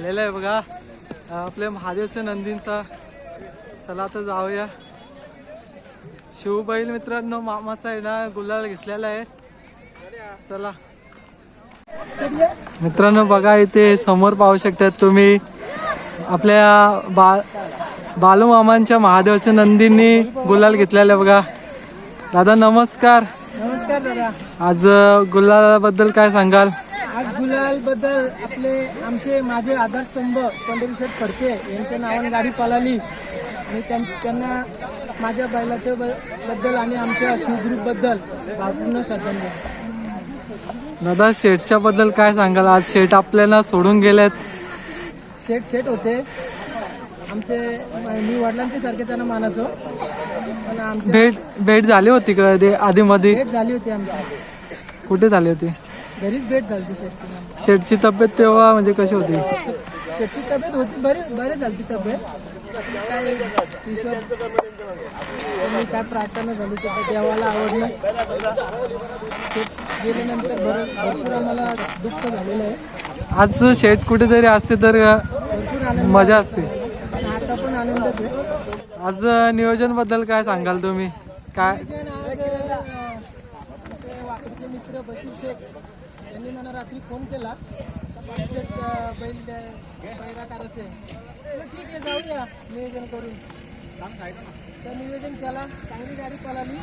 आलेला आहे बघा. आपल्या महादेवच्या नंदींचा. चला आता जाऊया. शिवबैल मित्रांनो मामाचा आहे ना गुलाल घेतलेला आहे. चला. मित्रांनो बघा इथे समोर पाहू शकतात तुम्ही. आपल्या बा बालू मामांच्या महादेवच्या नंदींनी गुलाल घेतलेला आहे बघा. दादा नमस्कार. नमस्कार दादा. आज अं, गुलालाबद्दल काय सांगाल? आज गुलाल बद्दल आपले आमचे माझे आधारस्तंभ पंढरीशेठ फडके यांच्या नावाने गाडी पळाली. आणि त्यां- त्यांना माझ्या बैलाच्या ब- बद्दल आणि आमच्या शिवग्रुपबद्दल भावपूर्ण श्रद्धांजली. दादा शेठच्या बद्दल काय सांगाल? आज शेठ आपल्याला सोडून गेलेत. शेठ शेठ होते. आमचे मी वडिलांचे सारखे त्यांना पण आमची भेट भेट झाली होती का ते आधी मध्ये भेट झाली होती आमची. कुठे झाली होती? घरीच भेट झाली आमची. शेठची तब्येत तेव्हा म्हणजे कशी होती? शेठची तब्येत होती बरी बरी झाली तब्येत. काय ईश्वर काय प्रार्थना झाली ते काय देवाला आवडलं शेठ गेल्यानंतर भर भरपूर आम्हाला दुःख झालेलं आहे. आज शेठ कुठेतरी असते तर मजा असते. आता पण आनंदच आहे. आज नियोजनबद्दल काय सांगाल तुम्ही? काय? आज वाकडीचे मित्र बशीर शेख यांनी मला रात्री फोन केला. बैल म्हटलं, ठीक आहे जाऊया नियोजन करून. तर नियोजन केला. चांगली गाडी पळाली.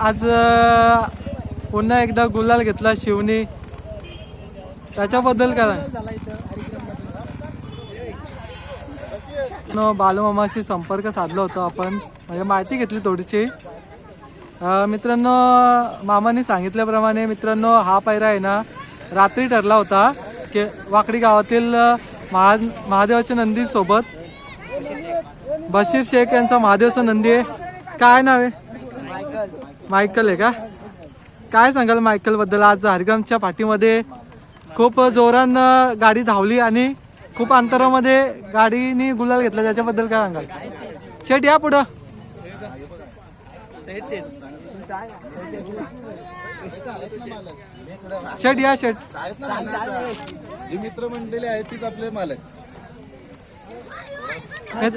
आज पुन्हा एकदा गुलाल घेतला शिवनी. त्याच्याबद्दल काय? बालमामाशी संपर्क साधला होता आपण. म्हणजे माहिती घेतली थोडीशी. मित्रांनो मामाने सांगितल्याप्रमाणे मित्रांनो हा पायरा आहे ना रात्री ठरला होता की वाकडी गावातील महा महादेवाच्या नंदीसोबत बशीर शेख यांचा महादेवाचा नंदी आहे. काय नाव आहे? मायकल. आहे का? काय सांगाल मायकलबद्दल? आज हरिग्रामच्या पाठीमध्ये खूप जोरानं गाडी धावली आणि खूप अंतरामध्ये गाडीनी गुलाल घेतला. त्याच्याबद्दल काय सांगाल? शेट या पुढं. शेट या शेट. जी मित्र मंडळी आहेत तीच आपले मालक. हे-